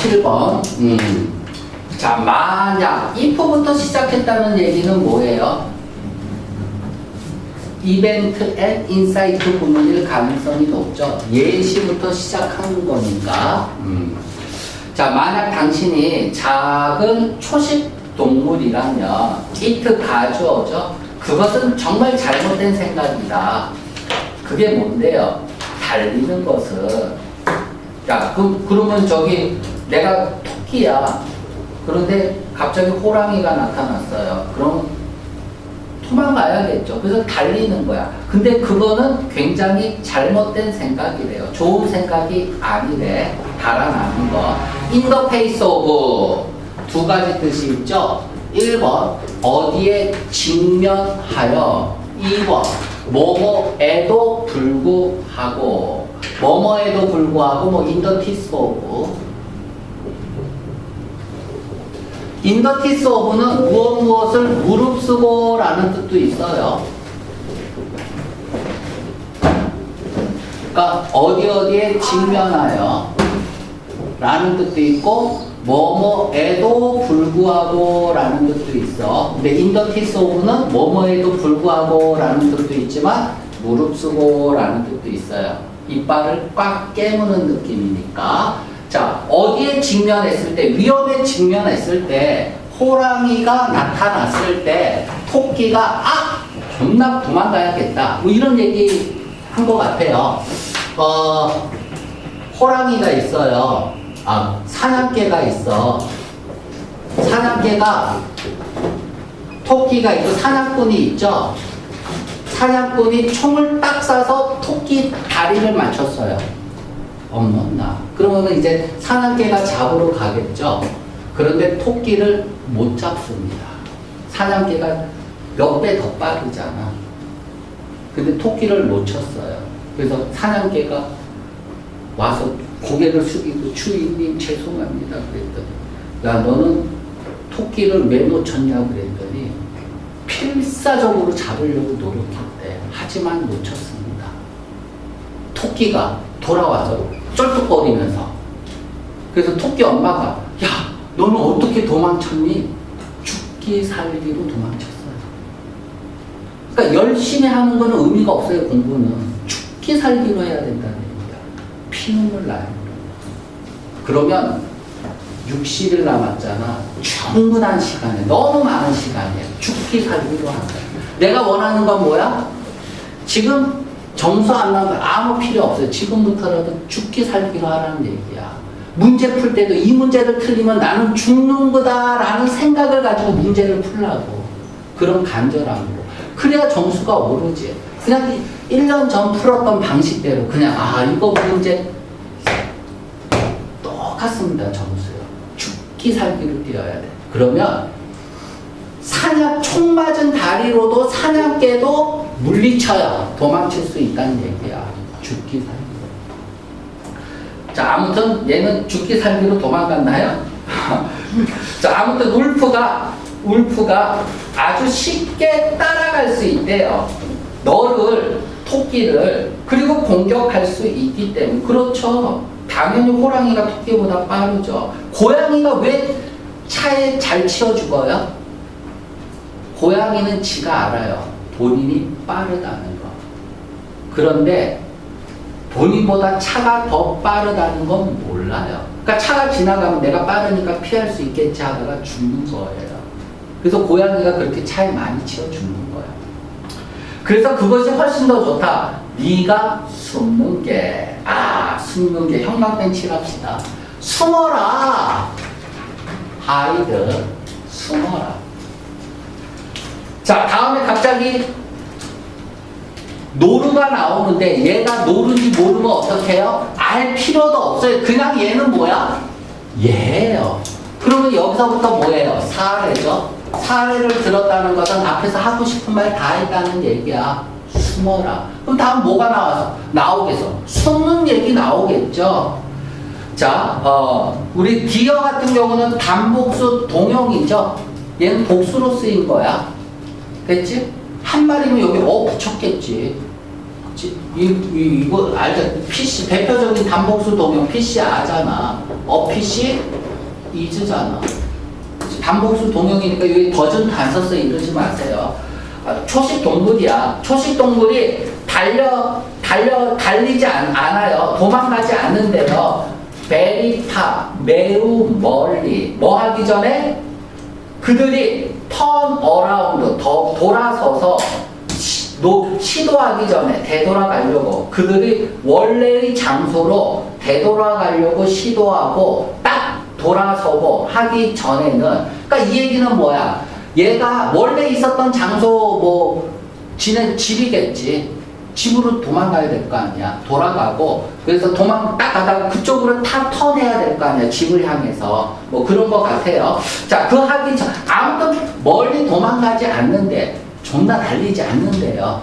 7번. 음. 자, 만약 if부터 시작했다는 얘기는 뭐예요? 이벤트 앤 인사이트 부문일 가능성이 높죠. 예시부터 시작한 거니까. 음. 자, 만약 당신이 작은 초식 동물이라면 it 가주어죠. 그것은 정말 잘못된 생각이다. 그게 뭔데요? 달리는 것은 야, 그, 그러면 저기 내가 토끼야. 그런데 갑자기 호랑이가 나타났어요. 그럼 도망가야겠죠. 그래서 달리는 거야. 근데 그거는 굉장히 잘못된 생각이래요. 좋은 생각이 아니래. 달아나는 거. Face of 두 가지 뜻이 있죠. 1번 어디에 직면하여 2번 뭐뭐에도 불구하고 뭐뭐에도 불구하고 뭐 in the teeth of는 무엇 무엇을 무릅쓰고 라는 뜻도 있어요. 그러니까 어디 어디에 직면하여 라는 뜻도 있고 뭐뭐에도 불구하고 라는 뜻도 있어. 근데 인더티스 오브는 뭐뭐에도 불구하고 라는 뜻도 있지만 무릅쓰고 라는 뜻도 있어요. 이빨을 꽉 깨무는 느낌이니까. 자, 어디에 직면했을 때, 위험에 직면했을 때, 호랑이가 나타났을 때, 토끼가, 아! 존나 도망가야겠다. 뭐 이런 얘기 한 것 같아요. 어, 호랑이가 있어요. 아, 사냥개가 있어. 사냥개가 토끼가 있고 사냥꾼이 있죠. 사냥꾼이 총을 딱 쏴서 토끼 다리를 맞췄어요. 어머나. 그러면 이제 사냥개가 잡으러 가겠죠. 그런데 토끼를 못 잡습니다. 사냥개가 몇 배 더 빠르잖아. 근데 토끼를 놓쳤어요. 그래서 사냥개가 와서 고개를 숙이고 주인님 죄송합니다 그랬더니 야 너는 토끼를 왜 놓쳤냐 그랬더니 필사적으로 잡으려고 노력했대 하지만 놓쳤습니다 토끼가 돌아와서 쩔뚝거리면서 그래서 토끼 엄마가 야 너는 어떻게 도망쳤니 죽기 살기로 도망쳤어요 그러니까 열심히 하는 거는 의미가 없어요 공부는 죽기 살기로 해야 된다는 얘기야 피눈물 나요. 그러면 60일 남았잖아. 충분한 시간에 너무 많은 시간이야. 죽기 살기로 한다. 내가 원하는 건 뭐야? 지금 점수 안 나면 아무 필요 없어요. 지금부터라도 죽기 살기로 하라는 얘기야. 문제 풀 때도 이 문제를 틀리면 나는 죽는 거다라는 생각을 가지고 문제를 풀라고. 그런 간절함으로. 그래야 점수가 오르지. 그냥 1년 전 풀었던 방식대로 그냥 아 이거 문제 똑같습니다 점수요. 죽기 살기로 뛰어야 돼. 그러면 사냥 총 맞은 다리로도 사냥개도 물리쳐야 도망칠 수 있다는 얘기야. 죽기 살기로. 자 아무튼 얘는 죽기 살기로 도망갔나요? 자 아무튼 울프가 울프가 아주 쉽게 따라갈 수 있대요. 너를 토끼를 그리고 공격할 수 있기 때문에 그렇죠. 당연히 호랑이가 토끼보다 빠르죠. 고양이가 왜 차에 잘 치여 죽어요? 고양이는 지가 알아요. 본인이 빠르다는 거. 그런데 본인보다 차가 더 빠르다는 건 몰라요. 그러니까 차가 지나가면 내가 빠르니까 피할 수 있겠지 하다가 죽는 거예요. 그래서 고양이가 그렇게 차에 많이 치여 죽는 거예요. 그래서 그것이 훨씬 더 좋다. 네가 숨는 게, 아, 숨는 게 형광펜 칠합시다. 숨어라. 하이드, 숨어라. 자, 다음에 갑자기 노루가 나오는데 얘가 노루인지 모르면 어떡해요? 알 필요도 없어요. 그냥 얘는 뭐야? 얘예요. 그러면 여기서부터 뭐예요? 사례죠. 사례를 들었다는 것은 앞에서 하고 싶은 말 다 했다는 얘기야. 숨어라. 그럼 다음 뭐가 나와서 나오겠어? 숨는 얘기 나오겠죠. 자, 어, 우리 기어 같은 경우는 단복수 동형이죠. 얘는 복수로 쓰인 거야. 됐지? 한 마리면 여기 어 붙였겠지. 그치? 이, 이, 이거 알죠? PC, 대표적인 단복수 동형 PC 아잖아. 어핏이 is잖아. 반복수 동형이니까 여기 더즌 안 썼어 이러지 마세요. 아, 초식 동물이야. 초식 동물이 달려 달려 달리지 않, 않아요. 도망가지 않는데요. far 매우 멀리 뭐 하기 전에 그들이 turn around 더 돌아서서 시, 노, 시도하기 전에 되돌아가려고. 그들이 원래의 장소로 되돌아가려고 시도하고 딱 돌아서고 하기 전에는 그러니까 이 얘기는 뭐야? 얘가 원래 있었던 장소 뭐 지는 집이겠지 집으로 도망가야 될 거 아니야. 돌아가고 그래서 도망 딱 가다가 그쪽으로 타 턴해야 될 거 아니야. 집을 향해서. 뭐 그런 것 같아요. 자 그 하기 전 아무튼 멀리 도망가지 않는데 존나 달리지 않는데요.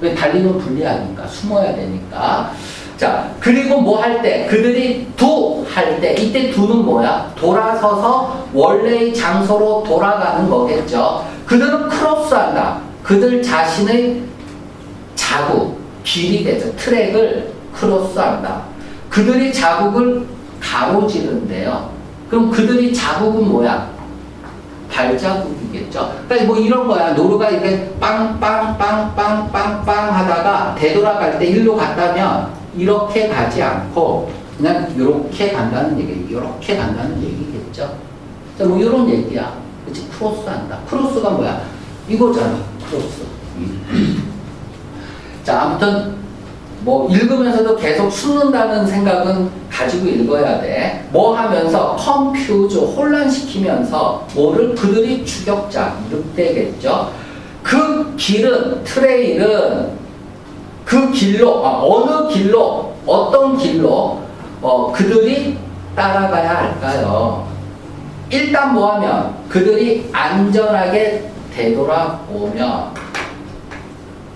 왜 달리면 불리하니까 숨어야 되니까. 자 그리고 뭐 할 때? 그들이 두 할 때. 이때 두는 뭐야? 돌아서서 원래의 장소로 돌아가는 거겠죠. 그들은 크로스한다. 그들 자신의 자국, 길이 되죠. 트랙을 크로스한다. 그들이 자국을 가로지른대요. 그럼 그들이 자국은 뭐야? 발자국이겠죠. 그러니까 뭐 이런 거야. 노루가 이렇게 빵빵빵빵빵빵 하다가 되돌아갈 때 일로 갔다면 이렇게 가지 않고 그냥 이렇게 간다는 얘기, 이렇게 간다는 얘기겠죠. 자, 뭐 이런 얘기야. 그치? 크로스한다. 크로스가 뭐야? 이거잖아. 크로스. 자, 아무튼 뭐 읽으면서도 계속 숨는다는 생각은 가지고 읽어야 돼. 뭐 하면서 컴퓨즈 혼란시키면서 뭐를 그들이 추격자 늑대겠죠. 그 길은 트레일은 그 길로 아, 어느 길로 어떤 길로 어, 그들이 따라가야 할까요? 일단 뭐하면 그들이 안전하게 되돌아오면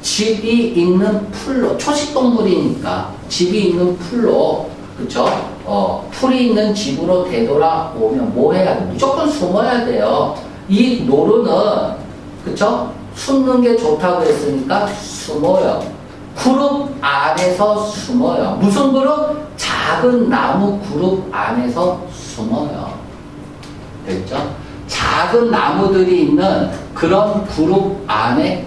집이 있는 풀로 초식 동물이니까 집이 있는 풀로 그쵸? 어, 풀이 있는 집으로 되돌아오면 뭐 해야 돼? 무조건 숨어야 돼요. 이 노루는 그쵸? 숨는 게 좋다고 했으니까 숨어요. 그룹 안에서 숨어요. 무슨 그룹? 작은 나무 그룹 안에서 숨어요. 됐죠? 작은 나무들이 있는 그런 그룹 안에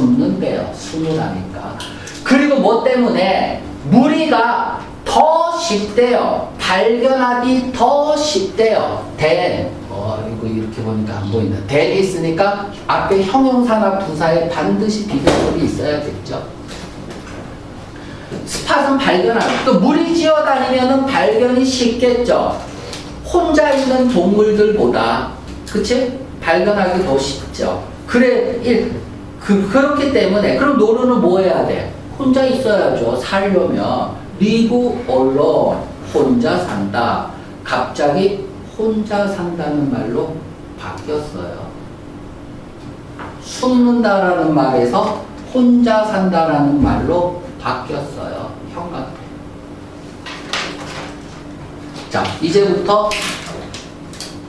숨는데요. 숨으라니까. 그리고 뭐 때문에 무리가 더 쉽대요. 발견하기 더 쉽대요. 대, 어, 이거 이렇게 보니까 안 보인다. 대이 있으니까 앞에 형용사나 부사에 반드시 비교법이 있어야겠죠. 스팟은 발견하고, 또 물이 지어 다니면은 발견이 쉽겠죠. 혼자 있는 동물들보다, 그치? 발견하기 더 쉽죠. 그래, 일, 그, 그렇기 때문에, 그럼 노루는 뭐 해야 돼? 혼자 있어야죠. 살려면. 리브 얼러 혼자 산다. 갑자기 혼자 산다는 말로 바뀌었어요. 숨는다라는 말에서 혼자 산다라는 말로 바뀌었어요. 형광. 자, 이제부터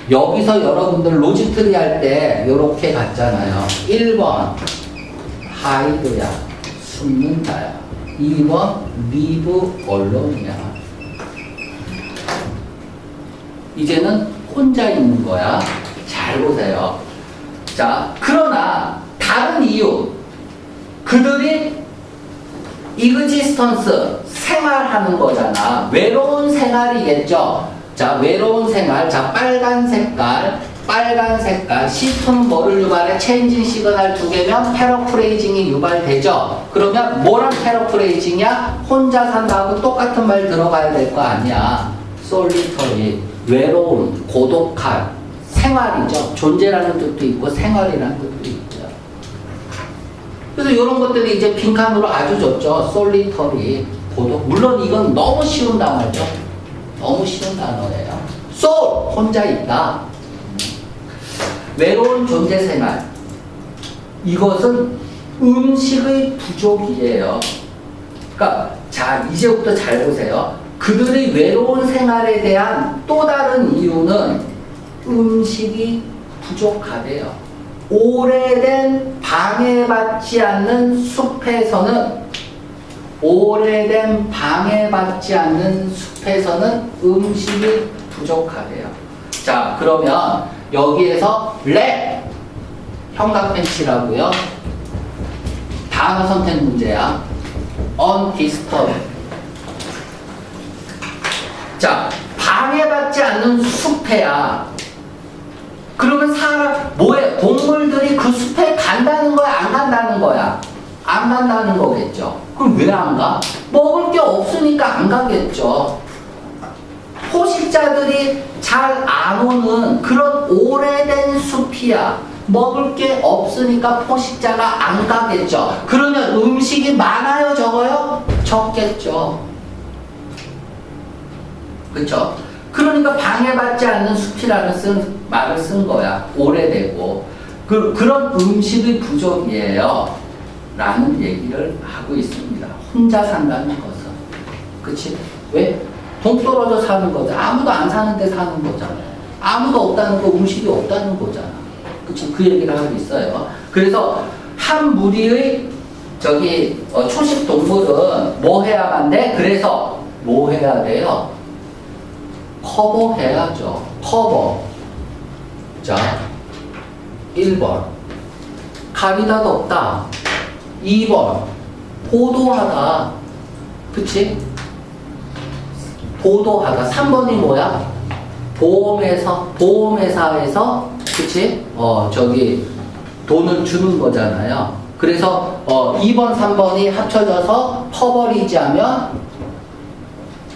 여기서 여러분들 로지트리 할 때 이렇게 갔잖아요. 1번 하이드야. 숨는다야. 2번 리브 언론이야. 이제는 혼자 있는 거야. 잘 보세요. 자, 그러나 다른 이유. 그들이 이그지스턴스 생활하는 거잖아. 외로운 생활이겠죠. 자, 외로운 생활. 자, 빨간 색깔. 빨간 색깔. C2는 뭐를 유발해? 체인징 시그널 두 개면 패러프레이징이 유발되죠. 그러면 뭐랑 패러프레이징이야? 혼자 산다고 똑같은 말 들어가야 될 거 아니야. 솔리터리. 외로운, 고독한 생활이죠. 존재라는 뜻도 있고 생활이라는 뜻도 있고요. 그래서 이런 것들이 이제 빈칸으로 아주 좋죠. 솔리터리, 고독. 물론 이건 너무 쉬운 단어죠. 너무 쉬운 단어예요. 솔, 혼자 있다. 외로운 존재 생활. 이것은 음식의 부족이에요. 그러니까 자 이제부터 잘 보세요. 그들의 외로운 생활에 대한 또 다른 이유는 음식이 부족하대요. 오래된 방해받지 않는 숲에서는 오래된 방해받지 않는 숲에서는 음식이 부족하대요. 자, 그러면 여기에서 랩 형광펜치라고요. 단어 선택 문제야. undisturbed. 자, 방해받지 않는 숲해야. 그러면 사람, 뭐에, 동물들이 그 숲에 간다는 거야, 안 간다는 거야? 안 간다는 거겠죠. 그럼 왜 안 가? 먹을 게 없으니까 안 가겠죠. 포식자들이 잘 안 오는 그런 오래된 숲이야. 먹을 게 없으니까 포식자가 안 가겠죠. 그러면 음식이 많아요, 적어요? 적겠죠. 그쵸? 그러니까 방해받지 않는 숲이라는 쓴, 말을 쓴 거야. 오래되고. 그, 그런 음식의 부족이에요. 라는 얘기를 하고 있습니다. 혼자 산다는 것은. 그치? 왜? 동떨어져 사는 거죠. 아무도 안 사는데 사는 거잖아. 아무도 없다는 거 음식이 없다는 거잖아. 그치? 그 얘기를 하고 있어요. 그래서 한 무리의 저기 어, 초식 동물은 뭐 해야만 돼? 그래서 뭐 해야 돼요? 커버해야죠. 커버. 자, 1번. 가리다 덮다. 2번. 보도하다. 그치? 보도하다. 3번이 뭐야? 보험회사, 보험회사에서, 그치? 어, 저기, 돈을 주는 거잖아요. 그래서, 어, 2번, 3번이 합쳐져서 커버리지 하면,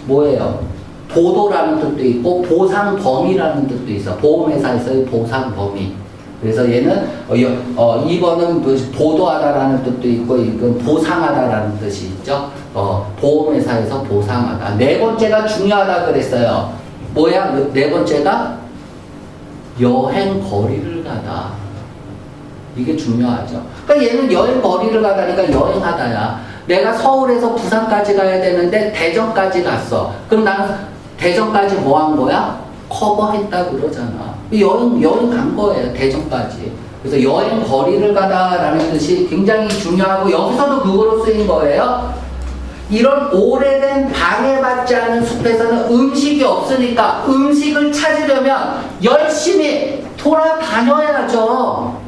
뭐예요? 보도라는 뜻도 있고 보상 범위라는 뜻도 있어. 보험회사에서의 보상 범위. 그래서 얘는 어, 여, 어 2번은 뭐 보도하다라는 뜻도 있고 이건 보상하다라는 뜻이 있죠. 어, 보험회사에서 보상하다. 네 번째가 중요하다 그랬어요. 뭐야? 그네 번째가 여행 거리를 가다. 이게 중요하죠. 그러니까 얘는 여행 거리를 가다니까 여행하다야. 내가 서울에서 부산까지 가야 되는데 대전까지 갔어. 그럼 나는 대전까지 뭐 한 거야? 커버했다 그러잖아. 여행, 여행 간 거예요. 대전까지. 그래서 여행 거리를 가다라는 뜻이 굉장히 중요하고 여기서도 그거로 쓰인 거예요. 이런 오래된 방해받지 않은 숲에서는 음식이 없으니까 음식을 찾으려면 열심히 돌아다녀야죠.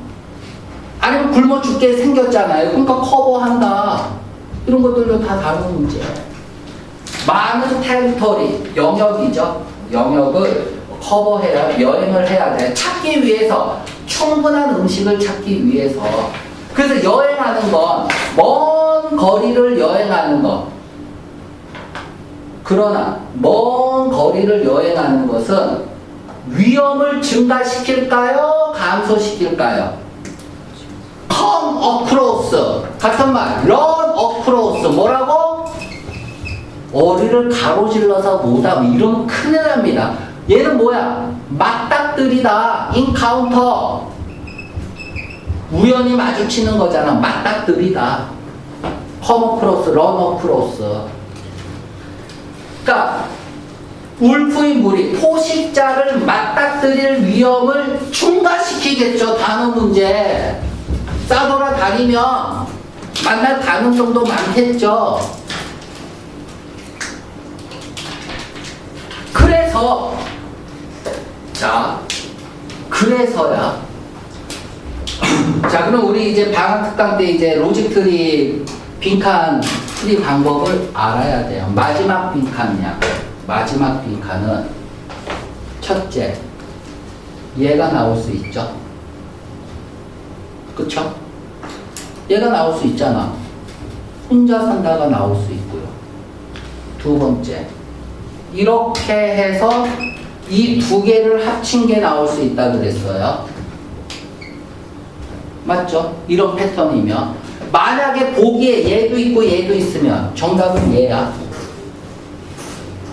아니면 굶어 죽게 생겼잖아요. 그러니까 커버한다. 이런 것들도 다 다른 문제예요. 많은 테리토리, 영역이죠. 영역을 커버해야, 여행을 해야 돼. 찾기 위해서, 충분한 음식을 찾기 위해서. 그래서 여행하는 건, 먼 거리를 여행하는 것. 그러나, 먼 거리를 여행하는 것은 위험을 증가시킬까요? 감소시킬까요? come across. 같은 말, run across. 뭐라고? 어리를 가로질러서 못하면 이러면 큰일 납니다. 얘는 뭐야? 맞닥뜨리다. 인카운터. 우연히 마주치는 거잖아. 맞닥뜨리다. 커머크로스, 런어크로스. 그러니까 울프의 무리, 포식자를 맞닥뜨릴 위험을 중과시키겠죠. 단어 문제. 싸돌아 다니면 만날 가능성도 많겠죠. 그래서 자 그래서야 자 그럼 우리 이제 방학 특강 때 이제 로직 트리 빈칸 풀이 방법을 알아야 돼요 마지막 빈칸이야 마지막 빈칸은 첫째 얘가 나올 수 있죠 그쵸? 얘가 나올 수 있잖아 혼자 산다가 나올 수 있고요 두 번째 이렇게 해서 이 두 개를 합친 게 나올 수 있다 그랬어요. 맞죠? 이런 패턴이면 만약에 보기에 얘도 있고 얘도 있으면 정답은 얘야.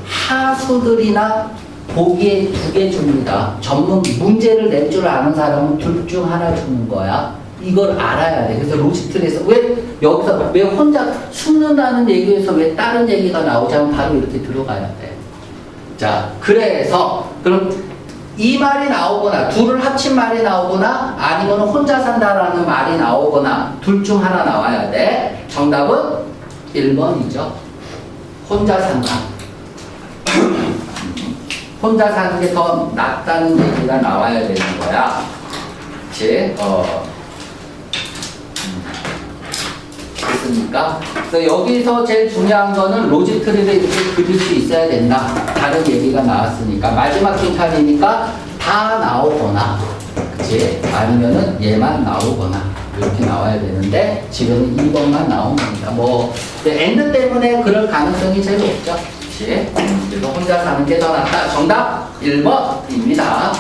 하수들이나 보기에 두 개 줍니다. 전문 문제를 낼 줄 아는 사람은 둘 중 하나 주는 거야. 이걸 알아야 돼. 그래서 로지트에서 왜 여기서 왜 혼자 숨는다는 얘기에서 왜 다른 얘기가 나오자면 바로 이렇게 들어가야 돼. 자, 그래서 그럼 이 말이 나오거나 둘을 합친 말이 나오거나 아니면 혼자 산다라는 말이 나오거나 둘 중 하나 나와야 돼. 정답은 1번이죠. 혼자 산다. 혼자 사는 게 더 낫다는 얘기가 나와야 되는 거야. 그치? 어. 음. 됐습니까? 그래서 여기서 제일 중요한 거는 로직 트리를 이렇게 그릴 수 있어야 된다. 다른 얘기가 나왔으니까. 마지막 빈칸이니까 다 나오거나, 그치? 아니면은 얘만 나오거나, 이렇게 나와야 되는데, 지금 2번만 나온 겁니다. 뭐, 엔드 때문에 그럴 가능성이 제일 높죠. 그치? 그래서 혼자 사는 게 더 낫다. 정답 1번입니다.